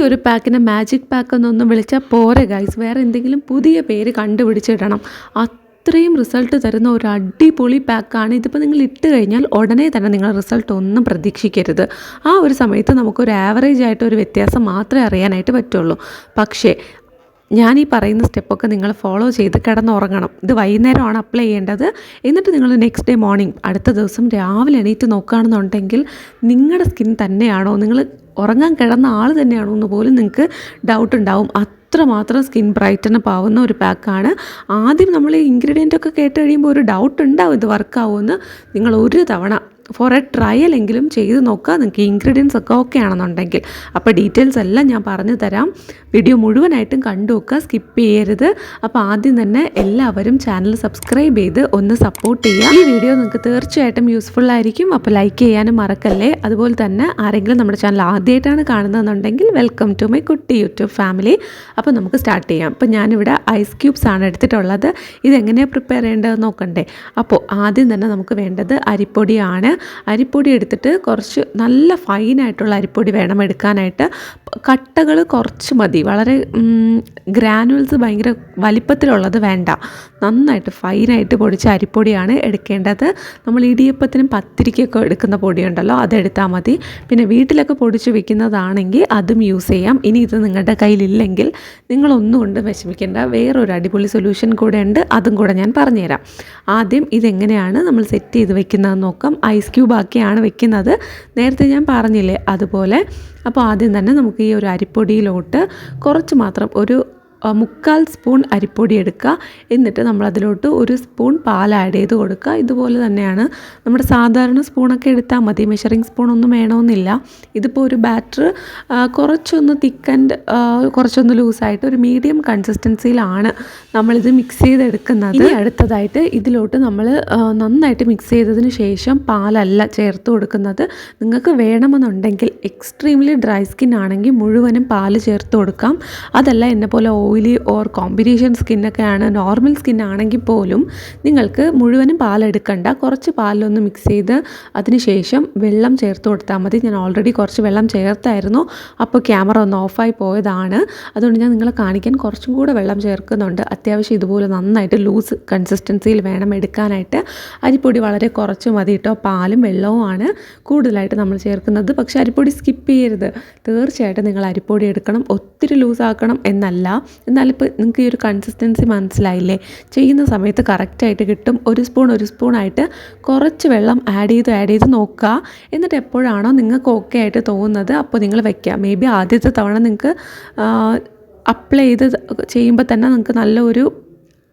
ഒരു പാക്കിനെ magic pack എന്നൊന്നും വിളിച്ചാൽ പോരെ ഗൈസ് വേറെ എന്തെങ്കിലും പുതിയ പേര് കണ്ടുപിടിച്ചിടണം. അത്രയും റിസൾട്ട് തരുന്ന ഒരു അടിപൊളി പാക്കാണ് ഇതിപ്പോൾ നിങ്ങൾ ഇട്ട് കഴിഞ്ഞാൽ ഉടനെ തന്നെ നിങ്ങൾ റിസൾട്ട് ഒന്നും പ്രതീക്ഷിക്കരുത്. ആ ഒരു സമയത്ത് നമുക്കൊരു ആവറേജ് ആയിട്ട് ഒരു വ്യത്യാസം മാത്രമേ അറിയാനായിട്ട് പറ്റുള്ളൂ. പക്ഷേ ഞാൻ ഈ പറയുന്ന സ്റ്റെപ്പൊക്കെ നിങ്ങൾ ഫോളോ ചെയ്ത് കിടന്നുറങ്ങണം. ഇത് വൈകുന്നേരമാണ് അപ്ലൈ ചെയ്യേണ്ടത്. എന്നിട്ട് നിങ്ങൾ നെക്സ്റ്റ് ഡേ മോർണിംഗ് അടുത്ത ദിവസം രാവിലെ എണീറ്റ് നോക്കുകയാണെന്നുണ്ടെങ്കിൽ നിങ്ങളുടെ സ്കിൻ തന്നെയാണോ? നിങ്ങൾ ഉറങ്ങാൻ കിടന്ന ആൾ തന്നെയാണോ എന്ന് പോലും നിങ്ങൾക്ക് ഡൗട്ട് ഉണ്ടാവും. അത്രമാത്രം സ്കിൻ ബ്രൈറ്റനപ്പ് ആവുന്ന ഒരു പാക്കാണ് ആദ്യം നമ്മൾ ഇൻഗ്രീഡിയന്റ് ഒക്കെ കേട്ട് കഴിയുമ്പോൾ ഒരു ഡൗട്ട് ഉണ്ടാവും ഇത് വർക്കാവുമെന്ന് നിങ്ങൾ ഒരു തവണ ഫോർ എ ട്രയൽ എങ്കിലും ചെയ്ത് നോക്കുക. നിങ്ങൾക്ക് ഇൻഗ്രീഡിയൻസ് ഒക്കെ ഓക്കെ ആണെന്നുണ്ടെങ്കിൽ. അപ്പോൾ ഡീറ്റെയിൽസ് എല്ലാം ഞാൻ പറഞ്ഞു തരാം. വീഡിയോ മുഴുവനായിട്ടും കണ്ടു നോക്കുക. സ്കിപ്പ് ചെയ്യരുത്. അപ്പോൾ ആദ്യം തന്നെ എല്ലാവരും ചാനൽ സബ്സ്ക്രൈബ് ചെയ്ത് ഒന്ന് സപ്പോർട്ട് ചെയ്യുക. ഈ വീഡിയോ നിങ്ങൾക്ക് തീർച്ചയായിട്ടും യൂസ്ഫുൾ ആയിരിക്കും. അപ്പോൾ ലൈക്ക് ചെയ്യാനും മറക്കല്ലേ. അതുപോലെ തന്നെ ആരെങ്കിലും നമ്മുടെ ചാനൽ ആദ്യമായിട്ടാണ് കാണുന്നതെന്നുണ്ടെങ്കിൽ welcome to my kutty YouTube family അപ്പോൾ നമുക്ക് സ്റ്റാർട്ട് ചെയ്യാം. അപ്പോൾ ഞാനിവിടെ ഐസ് ക്യൂബ്സ് ആണ് എടുത്തിട്ടുള്ളത്. ഇതെങ്ങനെയാണ് പ്രിപ്പയർ ചെയ്യേണ്ടത് നോക്കണ്ടേ. അപ്പോൾ ആദ്യം തന്നെ നമുക്ക് വേണ്ടത് അരിപ്പൊടിയാണ്. അരിപ്പൊടി എടുത്തിട്ട് കുറച്ച് നല്ല ഫൈനായിട്ടുള്ള അരിപ്പൊടി വേണം എടുക്കാനായിട്ട്. കട്ടകൾ കുറച്ച് മതി. വളരെ ഗ്രാനുവൽസ് ഭയങ്കര വലിപ്പത്തിലുള്ളത് വേണ്ട. നന്നായിട്ട് ഫൈനായിട്ട് പൊടിച്ച അരിപ്പൊടിയാണ് എടുക്കേണ്ടത്. നമ്മൾ ഇടിയപ്പത്തിനും പത്തിരിക്കൊക്കെ എടുക്കുന്ന പൊടിയുണ്ടല്ലോ അതെടുത്താൽ മതി. പിന്നെ വീട്ടിലൊക്കെ പൊടിച്ച് വെക്കുന്നതാണെങ്കിൽ അതും യൂസ് ചെയ്യാം. ഇനി ഇത് നിങ്ങളുടെ കയ്യിലില്ലെങ്കിൽ നിങ്ങളൊന്നും കൊണ്ട് വിഷമിക്കേണ്ട. വേറൊരു അടിപൊളി സൊല്യൂഷൻ കൂടെ ഉണ്ട്. അതും കൂടെ ഞാൻ പറഞ്ഞുതരാം. ആദ്യം ഇതെങ്ങനെയാണ് നമ്മൾ സെറ്റ് ചെയ്ത് വെക്കുന്നതെന്ന് നോക്കാം. ഐസ് ക്യൂബ് ആക്കിയാണ് വെക്കുന്നത്. നേരത്തെ ഞാൻ പറഞ്ഞില്ലേ അതുപോലെ. അപ്പോൾ ആദ്യം തന്നെ നമുക്ക് ഈ ഒരു അരിപ്പൊടിയിലോട്ട് കുറച്ച് മാത്രം ഒരു മുക്കാൽ സ്പൂൺ അരിപ്പൊടി എടുക്കുക. എന്നിട്ട് നമ്മൾ അതിലോട്ട് ഒരു സ്പൂൺ പാൽ ആഡ് ചെയ്ത് കൊടുക്കുക. ഇതുപോലെ തന്നെയാണ്. നമ്മുടെ സാധാരണ സ്പൂണൊക്കെ എടുത്താൽ മതി. മെഷറിംഗ് സ്പൂൺ ഒന്നും വേണമെന്നില്ല. ഇതിപ്പോൾ ഒരു ബാറ്റർ കുറച്ചൊന്ന് തിക്ക് ആൻഡ് കുറച്ചൊന്ന് ലൂസായിട്ട് ഒരു മീഡിയം കൺസിസ്റ്റൻസിയിലാണ് നമ്മളിത് മിക്സ് ചെയ്തെടുക്കുന്നത്. അടുത്തതായിട്ട് ഇതിലോട്ട് നമ്മൾ നന്നായിട്ട് മിക്സ് ചെയ്തതിന് ശേഷം പാലല്ല ചേർത്ത് കൊടുക്കുന്നത്. നിങ്ങൾക്ക് വേണമെന്നുണ്ടെങ്കിൽ എക്സ്ട്രീംലി ഡ്രൈ സ്കിൻ ആണെങ്കിൽ മുഴുവനും പാൽ ചേർത്ത് കൊടുക്കാം. അതല്ല എന്നെ പോലെ ഓയിലി ഓർ കോമ്പിനേഷൻ സ്കിന്നൊക്കെയാണ് നോർമൽ സ്കിൻ ആണെങ്കിൽ പോലും നിങ്ങൾക്ക് മുഴുവനും പാലെടുക്കണ്ട. കുറച്ച് പാലിലൊന്ന് മിക്സ് ചെയ്ത് അതിനുശേഷം വെള്ളം ചേർത്ത് കൊടുത്താൽ മതി. ഞാൻ ഓൾറെഡി കുറച്ച് വെള്ളം ചേർത്തായിരുന്നു. അപ്പോൾ ക്യാമറ ഒന്ന് ഓഫായി പോയതാണ്. അതുകൊണ്ട് ഞാൻ നിങ്ങളെ കാണിക്കാൻ കുറച്ചും കൂടെ വെള്ളം ചേർക്കുന്നുണ്ട്. അത്യാവശ്യം ഇതുപോലെ നന്നായിട്ട് ലൂസ് കൺസിസ്റ്റൻസിയിൽ വേണം എടുക്കാനായിട്ട്. അരിപ്പൊടി വളരെ കുറച്ച് മതി കേട്ടോ പാലും വെള്ളവുമാണ് കൂടുതലായിട്ട് നമ്മൾ ചേർക്കുന്നത്. പക്ഷേ അരിപ്പൊടി സ്കിപ്പ് ചെയ്യരുത്. തീർച്ചയായിട്ടും നിങ്ങൾ അരിപ്പൊടി എടുക്കണം. ഒത്തിരി ലൂസാക്കണം എന്നല്ല. എന്നാലിപ്പോൾ നിങ്ങൾക്ക് ഈ ഒരു കൺസിസ്റ്റൻസി മനസ്സിലായില്ലേ? ചെയ്യുന്ന സമയത്ത് കറക്റ്റായിട്ട് കിട്ടും. ഒരു സ്പൂൺ ഒരു സ്പൂണായിട്ട് കുറച്ച് വെള്ളം ആഡ് ചെയ്ത് ആഡ് ചെയ്ത് നോക്കുക. എന്നിട്ട് എപ്പോഴാണോ നിങ്ങൾക്ക് ഓക്കെ ആയിട്ട് തോന്നുന്നത് അപ്പോൾ നിങ്ങൾ വെക്കുക. മേ ബി ആദ്യത്തെ തവണ നിങ്ങൾക്ക് അപ്ലൈ ചെയ്ത് ചെയ്യുമ്പോൾ തന്നെ നിങ്ങൾക്ക് നല്ലൊരു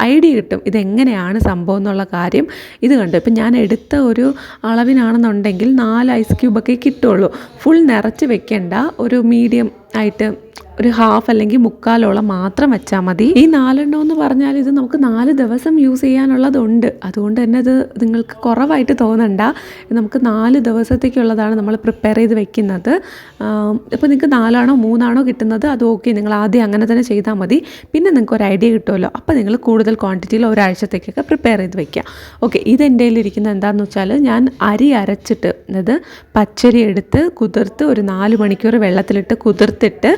ഐഡിയ കിട്ടും. ഇതെങ്ങനെയാണ് സംഭവം എന്നുള്ള കാര്യം ഇത് കണ്ടു. ഇപ്പം ഞാൻ എടുത്ത ഒരു അളവിനാണെന്നുണ്ടെങ്കിൽ നാല് ഐസ് ക്യൂബൊക്കെ കിട്ടുള്ളൂ. ഫുൾ നിറച്ച് വെക്കേണ്ട. ഒരു മീഡിയം ആയിട്ട് ഒരു ഹാഫ് അല്ലെങ്കിൽ മുക്കാലോളം മാത്രം വെച്ചാൽ മതി. ഈ നാലെണ്ണം എന്ന് പറഞ്ഞാൽ ഇത് നമുക്ക് നാല് ദിവസം യൂസ് ചെയ്യാനുള്ളതുണ്ട്. അതുകൊണ്ട് തന്നെ ഇത് നിങ്ങൾക്ക് കുറവായിട്ട് തോന്നണ്ട. നമുക്ക് നാല് ദിവസത്തേക്കുള്ളതാണ് നമ്മൾ പ്രിപ്പയർ ചെയ്ത് വെക്കുന്നത്. ഇപ്പോൾ നിങ്ങൾക്ക് നാലാണോ മൂന്നാണോ കിട്ടുന്നത് അത് ഓക്കെ നിങ്ങൾ ആദ്യം അങ്ങനെ തന്നെ ചെയ്താൽ മതി. പിന്നെ നിങ്ങൾക്ക് ഒരു ഐഡിയ കിട്ടുമല്ലോ. അപ്പോൾ നിങ്ങൾ കൂടുതൽ ക്വാണ്ടിറ്റിയിൽ ഒരാഴ്ചത്തേക്കൊക്കെ പ്രിപ്പയർ ചെയ്ത് വെക്കുക. ഓക്കെ ഇത് എന്റെ കയ്യിലിരിക്കുന്നത് എന്താണെന്ന് വെച്ചാൽ ഞാൻ അരി അരച്ചിട്ട് അതായത് പച്ചരി എടുത്ത് കുതിർത്ത് ഒരു നാല് മണിക്കൂർ വെള്ളത്തിലിട്ട് കുതിർത്തിട്ട്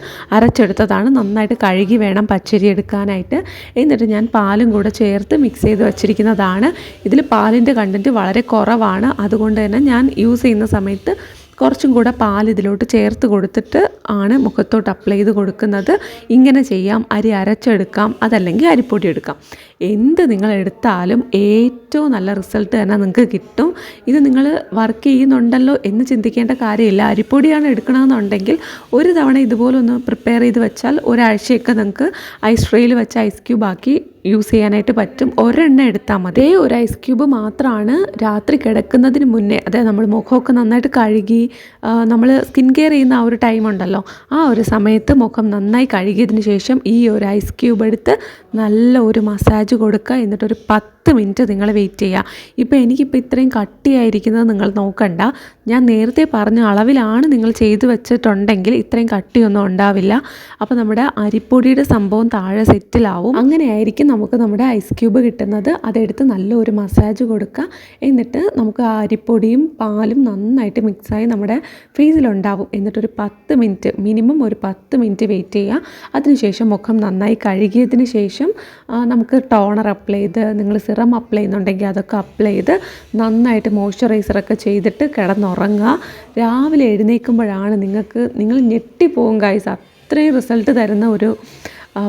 അരച്ചെടുത്തതാണ് നന്നായിട്ട് കഴുകി വേണം പച്ചരി എടുക്കാനായിട്ട്. എന്നിട്ട് ഞാൻ പാലും കൂടെ ചേർത്ത് മിക്സ് ചെയ്ത് വച്ചിരിക്കുന്നതാണ്. ഇതിൽ പാലിന്റെ കണ്ടന്റ് വളരെ കുറവാണ്. അതുകൊണ്ട് തന്നെ ഞാൻ യൂസ് ചെയ്യുന്ന സമയത്ത് കുറച്ചും കൂടെ പാൽ ഇതിലോട്ട് ചേർത്ത് കൊടുത്തിട്ട് ആണ് മുഖത്തോട്ട് അപ്ലൈ ചെയ്ത് കൊടുക്കുന്നത്. ഇങ്ങനെ ചെയ്യാം. അരി അരച്ചെടുക്കാം. അതല്ലെങ്കിൽ അരിപ്പൊടി എടുക്കാം. എന്ത് നിങ്ങൾ എടുത്താലും ഏറ്റവും നല്ല റിസൾട്ട് തന്നെ നിങ്ങൾക്ക് കിട്ടും. ഇത് നിങ്ങൾ വർക്ക് ചെയ്യുന്നുണ്ടല്ലോ എന്ന് ചിന്തിക്കേണ്ട കാര്യമില്ല. അരിപ്പൊടിയാണ് എടുക്കണമെന്നുണ്ടെങ്കിൽ ഒരു തവണ ഇതുപോലെ ഒന്ന് പ്രിപ്പയർ ചെയ്ത് വെച്ചാൽ ഒരാഴ്ചയൊക്കെ നിങ്ങൾക്ക് ഐസ് ട്രേയിൽ വെച്ച് ഐസ് ക്യൂബ് ആക്കി യൂസ് ചെയ്യാനായിട്ട് പറ്റും. ഒരെണ്ണം എടുത്താൽ മതി. അതേ ഒരു ഐസ് ക്യൂബ് മാത്രമാണ് രാത്രി കിടക്കുന്നതിന് മുന്നേ അതായത് നമ്മൾ മുഖമൊക്കെ നന്നായിട്ട് കഴുകി നമ്മൾ സ്കിൻ കെയർ ചെയ്യുന്ന ആ ഒരു ടൈം ഉണ്ടല്ലോ. ആ ഒരു സമയത്ത് മുഖം നന്നായി കഴുകിയതിന് ശേഷം ഈ ഒരു ഐസ് ക്യൂബ് എടുത്ത് നല്ല ഒരു മസാജ് കൊടുക്കുക. എന്നിട്ടൊരു പത്ത് മിനിറ്റ് നിങ്ങൾ വെയിറ്റ് ചെയ്യുക ഇപ്പോൾ എനിക്കിപ്പോൾ ഇത്രയും കട്ടിയായിരിക്കുന്നത് നിങ്ങൾ നോക്കണ്ട. ഞാൻ നേരത്തെ പറഞ്ഞ അളവിലാണ് നിങ്ങൾ ചെയ്തു വെച്ചിട്ടുണ്ടെങ്കിൽ ഇത്രയും കട്ടിയൊന്നും ഉണ്ടാവില്ല. അപ്പോൾ നമ്മുടെ അരിപ്പൊടിയുടെ സംഭവം താഴെ സെറ്റിലാവും. അങ്ങനെയായിരിക്കും നമുക്ക് നമ്മുടെ ഐസ് ക്യൂബ് കിട്ടുന്നത്. അതെടുത്ത് നല്ലൊരു മസാജ് കൊടുക്കുക. എന്നിട്ട് നമുക്ക് ആ അരിപ്പൊടിയും പാലും നന്നായിട്ട് മിക്സായി നമ്മുടെ ഫേസിലുണ്ടാവും എന്നിട്ടൊരു പത്ത് മിനിറ്റ് മിനിമം ഒരു പത്ത് മിനിറ്റ് വെയിറ്റ് ചെയ്യുക അതിനുശേഷം മുഖം നന്നായി കഴുകിയതിന് ശേഷം നമുക്ക് ടോണർ അപ്ലൈ ചെയ്ത് നിങ്ങൾ സിറം അപ്ലൈ ചെയ്യുന്നുണ്ടെങ്കിൽ അതൊക്കെ അപ്ലൈ ചെയ്ത് നന്നായിട്ട് മോയ്സ്ചറൈസറൊക്കെ ചെയ്തിട്ട് കിടന്നുറങ്ങുക. രാവിലെ എഴുന്നേൽക്കുമ്പോഴാണ് നിങ്ങൾക്ക് നിങ്ങൾ ഞെട്ടിപ്പോവും ഗൈസ് അത്രയും റിസൾട്ട് തരുന്ന ഒരു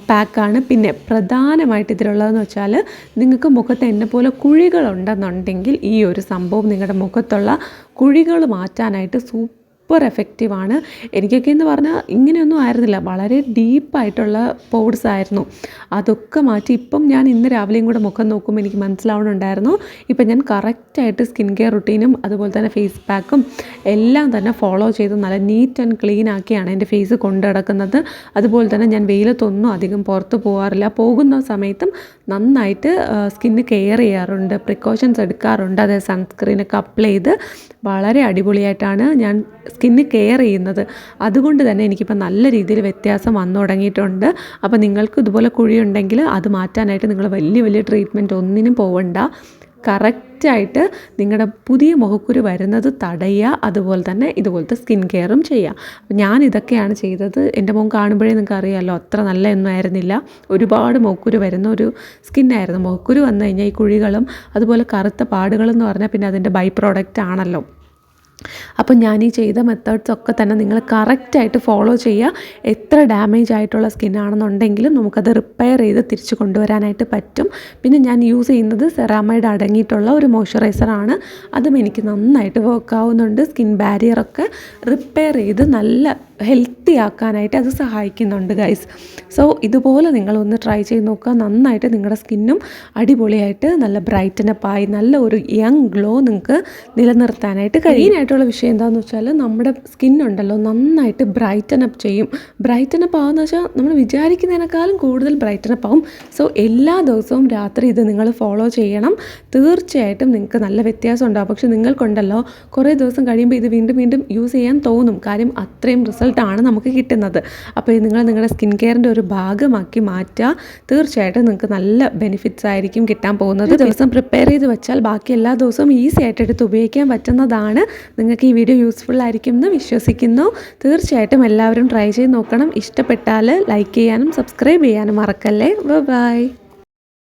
പാക്കാണ് പിന്നെ പ്രധാനമായിട്ട് ഇതിലുള്ളതെന്ന് വെച്ചാൽ നിങ്ങൾക്ക് മുഖത്ത് എന്നെ പോലെ കുഴികളുണ്ടെന്നുണ്ടെങ്കിൽ ഈ ഒരു സംഭവം നിങ്ങളുടെ മുഖത്തുള്ള കുഴികൾ മാറ്റാനായിട്ട് സൂപ്പർ എഫക്റ്റീവാണ് എനിക്കൊക്കെ എന്ന് പറഞ്ഞാൽ ഇങ്ങനെയൊന്നും ആയിരുന്നില്ല. വളരെ ഡീപ്പായിട്ടുള്ള പോഡ്സ് ആയിരുന്നു. അതൊക്കെ മാറ്റി ഇപ്പം ഞാൻ ഇന്ന് രാവിലെയും കൂടെ മുഖം നോക്കുമ്പോൾ എനിക്ക് മനസ്സിലാവണുണ്ടായിരുന്നു. ഇപ്പം ഞാൻ കറക്റ്റായിട്ട് സ്കിൻ കെയർ റുട്ടീനും അതുപോലെ തന്നെ ഫേസ് പാക്കും എല്ലാം തന്നെ ഫോളോ ചെയ്ത് നല്ല നീറ്റ് ആൻഡ് ക്ലീൻ ആക്കിയാണ് എന്റെ ഫേസ് കൊണ്ടു നടക്കുന്നത്. അതുപോലെ തന്നെ ഞാൻ വെയിലത്തൊന്നും അധികം പുറത്ത് പോകാറില്ല പോകുന്ന സമയത്തും നന്നായിട്ട് സ്കിന്ന് കെയർ ചെയ്യാറുണ്ട്. പ്രിക്കോഷൻസ് എടുക്കാറുണ്ട്. അതായത് സൺസ്ക്രീനൊക്കെ അപ്ലൈ ചെയ്ത് വളരെ അടിപൊളിയായിട്ടാണ് ഞാൻ സ്കിന്ന് കെയർ ചെയ്യുന്നത്. അതുകൊണ്ട് തന്നെ എനിക്കിപ്പോൾ നല്ല രീതിയിൽ വ്യത്യാസം വന്നു തുടങ്ങിയിട്ടുണ്ട്. അപ്പോൾ നിങ്ങൾക്ക് ഇതുപോലെ കുഴിയുണ്ടെങ്കിൽ അത് മാറ്റാനായിട്ട് നിങ്ങൾ വലിയ വലിയ ട്രീറ്റ്മെന്റ് ഒന്നിനും പോവണ്ട. കറക്റ്റായിട്ട് നിങ്ങളുടെ പുതിയ മുഖക്കുരു വരുന്നത് തടയുക അതുപോലെ തന്നെ ഇതുപോലത്തെ സ്കിൻ കെയറും ചെയ്യുക. ഞാൻ ഇതൊക്കെയാണ് ചെയ്തത്. എന്റെ മുഖം കാണുമ്പോഴേ നിങ്ങൾക്ക് അറിയാമല്ലോ അത്ര നല്ല ഒന്നും ആയിരുന്നില്ല. ഒരുപാട് മുഖക്കുരു വരുന്ന ഒരു സ്കിന്നായിരുന്നു. മുഖക്കുരു വന്നു കഴിഞ്ഞാൽ ഈ കുഴികളും അതുപോലെ കറുത്ത പാടുകളെന്ന് പറഞ്ഞാൽ പിന്നെ അതിന്റെ ബൈ പ്രോഡക്റ്റ് ആണല്ലോ. അപ്പം ഞാൻ ഈ ചെയ്ത മെത്തേഡ്സ് ഒക്കെ തന്നെ നിങ്ങൾ കറക്റ്റായിട്ട് ഫോളോ ചെയ്യുക എത്ര ഡാമേജ് ആയിട്ടുള്ള സ്കിന്നാണെന്നുണ്ടെങ്കിലും നമുക്കത് റിപ്പയർ ചെയ്ത് തിരിച്ച് കൊണ്ടുവരാനായിട്ട് പറ്റും. പിന്നെ ഞാൻ യൂസ് ചെയ്യുന്നത് സെറാമൈഡ് അടങ്ങിയിട്ടുള്ള ഒരു മോയ്സ്ചറൈസറാണ് അതും എനിക്ക് നന്നായിട്ട് വർക്ക് ആവുന്നുണ്ട്. സ്കിൻ ബാരിയറൊക്കെ റിപ്പയർ ചെയ്ത് നല്ല ഹെൽത്തി ആക്കാനായിട്ട് അത് സഹായിക്കുന്നുണ്ട് ഗൈസ് സോ ഇതുപോലെ നിങ്ങളൊന്ന് ട്രൈ ചെയ്ത് നോക്കുക. നന്നായിട്ട് നിങ്ങളുടെ സ്കിന്നും അടിപൊളിയായിട്ട് നല്ല ബ്രൈറ്റനപ്പായി നല്ല ഒരു യങ് ഗ്ലോ നിങ്ങൾക്ക് നിലനിർത്താനായിട്ട് കഴിയും. ആയിട്ടുള്ള വിഷയം എന്താണെന്ന് വെച്ചാൽ നമ്മുടെ സ്കിൻ ഉണ്ടല്ലോ നന്നായിട്ട് ബ്രൈറ്റൻ അപ്പ് ചെയ്യും. ബ്രൈറ്റൻ അപ്പ് ആവുന്ന വെച്ചാൽ നമ്മൾ വിചാരിക്കുന്നതിനേക്കാളും കൂടുതൽ ബ്രൈറ്റൻ അപ്പ് ആവും. സോ എല്ലാ ദിവസവും രാത്രി ഇത് നിങ്ങൾ ഫോളോ ചെയ്യണം. തീർച്ചയായിട്ടും നിങ്ങൾക്ക് നല്ല വ്യത്യാസം ഉണ്ടാവും. പക്ഷെ നിങ്ങൾക്കുണ്ടല്ലോ കുറേ ദിവസം കഴിയുമ്പോൾ ഇത് വീണ്ടും വീണ്ടും യൂസ് ചെയ്യാൻ തോന്നും. കാര്യം അത്രയും റിസൾട്ടാണ് നമുക്ക് കിട്ടുന്നത്. അപ്പോൾ ഇത് നിങ്ങൾ നിങ്ങളുടെ സ്കിൻ കെയറിന്റെ ഒരു ഭാഗമാക്കി മാറ്റുക തീർച്ചയായിട്ടും നിങ്ങൾക്ക് നല്ല ബെനിഫിറ്റ്സ് ആയിരിക്കും കിട്ടാൻ പോകുന്നത്. ദിവസം പ്രിപ്പയർ ചെയ്ത് വെച്ചാൽ ബാക്കി എല്ലാ ദിവസവും ഈസി ആയിട്ട് എടുത്ത് ഉപയോഗിക്കാൻ പറ്റുന്നതാണ് നിങ്ങൾക്ക് ഈ വീഡിയോ യൂസ്ഫുൾ ആയിരിക്കും എന്ന് വിശ്വസിക്കുന്നു. തീർച്ചയായിട്ടും എല്ലാവരും ട്രൈ ചെയ്ത് നോക്കണം. ഇഷ്ടപ്പെട്ടാൽ ലൈക്ക് ചെയ്യാനും സബ്സ്ക്രൈബ് ചെയ്യാനും മറക്കല്ലേ. ബൈ